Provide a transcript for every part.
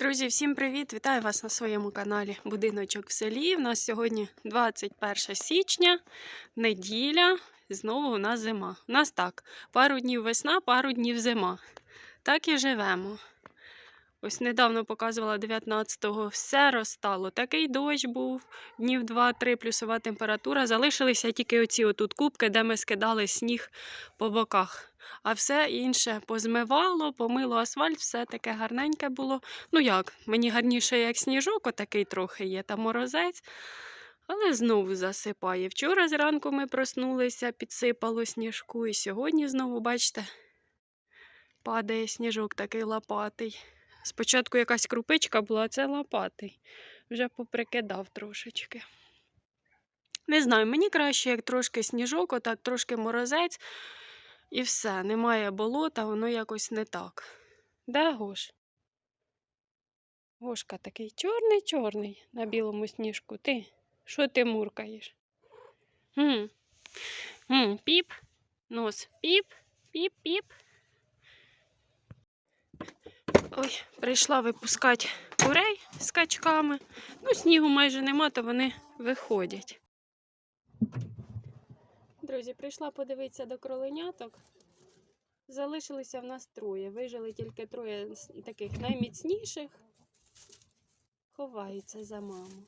Друзі, всім привіт! Вітаю вас на своєму каналі Будиночок в селі. У нас сьогодні 21 січня, неділя. Знову у нас зима. У нас так: пару днів весна, пару днів зима. Так і живемо. Ось недавно показувала 19-го, все розстало. Такий дощ був, днів 2-3 плюсова температура. Залишилися тільки оці отут кубки, де ми скидали сніг по боках. А все інше позмивало, помило асфальт, все таке гарненьке було. Ну як, мені гарніше, як сніжок, отакий трохи є, та морозець. Але знову засипає. Вчора зранку ми проснулися, підсипало сніжку, і сьогодні знову, бачите, падає сніжок такий лопатий. Спочатку якась крупичка була, а це лопатий. Вже поприкидав трошечки. Не знаю, мені краще, як трошки сніжок, отак трошки морозець, і все. Немає болота, воно якось не так. Де Гош? Гошка такий чорний-чорний на білому сніжку. Ти? Що ти муркаєш? Гм. Гм. Піп. Нос. Піп, піп, піп. Ой, прийшла випускати курей з качками. Ну, снігу майже нема, то вони виходять. Друзі, прийшла подивитися до кроленяток. Залишилися в нас троє. Вижили тільки троє таких найміцніших. Ховаються за маму.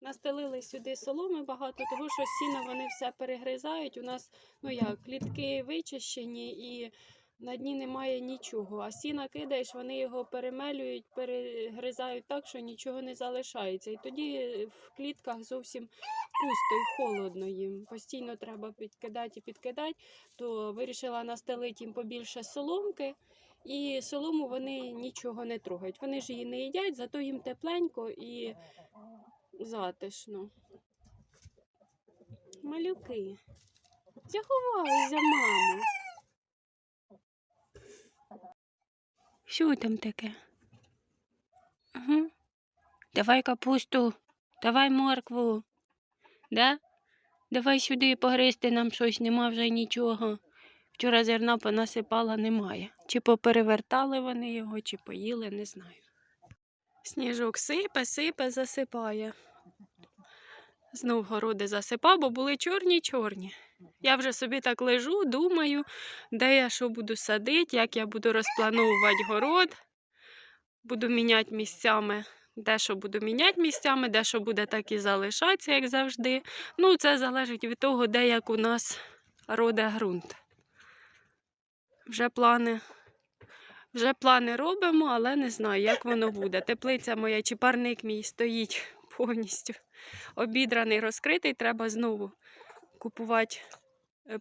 Настелили сюди соломи багато, тому що сіно вони все перегризають. У нас, ну як, клітки вичищені і на дні немає нічого. А сіна кидаєш, вони його перемелюють, перегризають так, що нічого не залишається. І тоді в клітках зовсім пусто і холодно їм. Постійно треба підкидати і підкидати, то вирішила настелити їм побільше соломки. І солому вони нічого не трогають. Вони ж її не їдять, зато їм тепленько і затишно. Малюки. Заховались за маму. Що там таке? Угу. Давай капусту, давай моркву. Да? Давай сюди погризти нам щось, нема вже нічого. Вчора зерна понасипала, немає. Чи поперевертали вони його, чи поїли, не знаю. Сніжок сипе, сипе, засипає. Знов городи засипав, бо були чорні-чорні. Я вже собі так лежу, думаю, де я що буду садити, як я буду розплановувати город. Буду міняти місцями, де що буду міняти місцями, де що буде так і залишатися, як завжди. Ну, це залежить від того, де як у нас роде ґрунт. Вже плани. Вже плани робимо, але не знаю, як воно буде. Теплиця моя чи парник мій стоїть повністю обідраний, розкритий. Треба знову купувати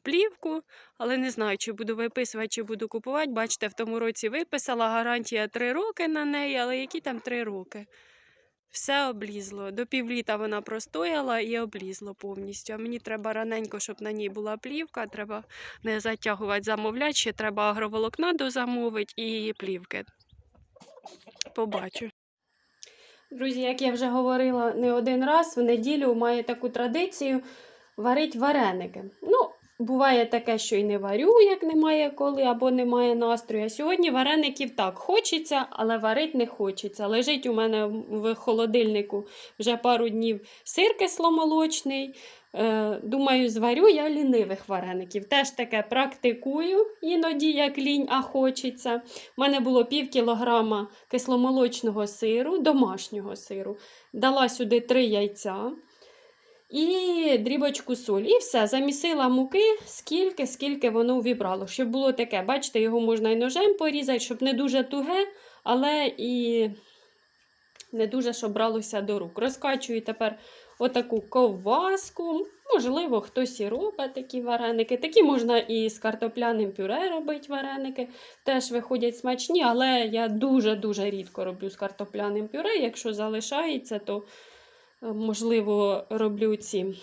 плівку, але не знаю, чи буду виписувати, чи буду купувати. Бачите, в тому році виписала гарантія 3 роки на неї, але які там 3 роки? Все облізло. До півліта вона простояла і облізло повністю. А мені треба раненько, щоб на ній була плівка. Треба не затягувати, замовляти. Ще треба агроволокна дозамовити і плівки. Побачу. Друзі, як я вже говорила не один раз, в неділю маю таку традицію варити вареники. Ну, буває таке, що і не варю, як немає коли, або немає настрою. А сьогодні вареників так хочеться, але варити не хочеться. Лежить у мене в холодильнику вже пару днів сир кисломолочний. Е, Думаю, зварю я лінивих вареників. Теж таке практикую, іноді як лінь, а хочеться. У мене було пів кілограма кисломолочного сиру, домашнього сиру. Дала сюди три яйця і дрібочку солі. І все, замісила муки, скільки, скільки воно увібрало. Щоб було таке, бачите, його можна і ножем порізати, щоб не дуже туге, але і не дуже щоб бралося до рук. Розкачую тепер отаку ковбаску. Можливо, хтось і робить такі вареники. Такі можна і з картопляним пюре робити вареники. Теж виходять смачні, але я дуже-дуже рідко роблю з картопляним пюре. Якщо залишається, то, можливо, роблю ці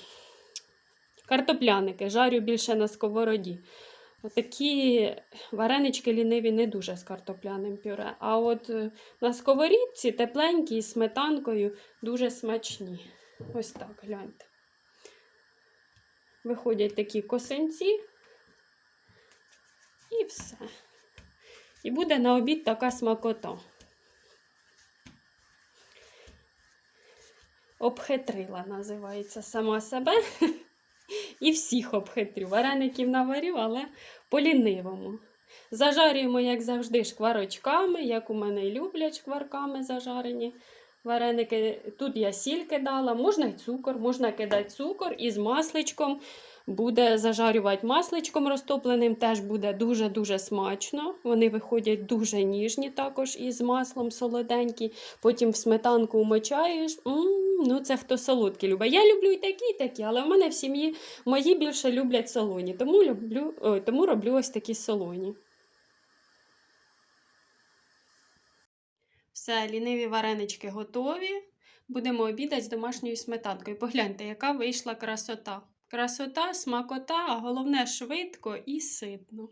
картопляники. Жарю більше на сковороді. Такі варенички ліниві не дуже з картопляним пюре. А от е, на сковорідці тепленькі з сметанкою дуже смачні. Ось так, гляньте. Виходять такі косинці. І все. І буде на обід така смакота. Обхитрила, називається сама себе. І всіх обхитрю. Вареників наварю, але по-лінивому. Зажарюємо, як завжди, шкварочками, як у мене люблять шкварками зажарені вареники. Тут я сіль кидала, можна й цукор, можна кидати цукор і з масличком. Буде зажарювати масличком розтопленим, теж буде дуже-дуже смачно. Вони виходять дуже ніжні також і з маслом солоденькі. Потім в сметанку умочаєш. м ну це хто солодкі любить. Я люблю і такі, і такі, але в мене в сім'ї мої більше люблять солоні, тому, люблю, ой, тому роблю ось такі солоні. Все, ліниві варенички готові. Будемо обідати з домашньою сметанкою. Погляньте, яка вийшла красота. Красота, смакота, а головне швидко і ситно.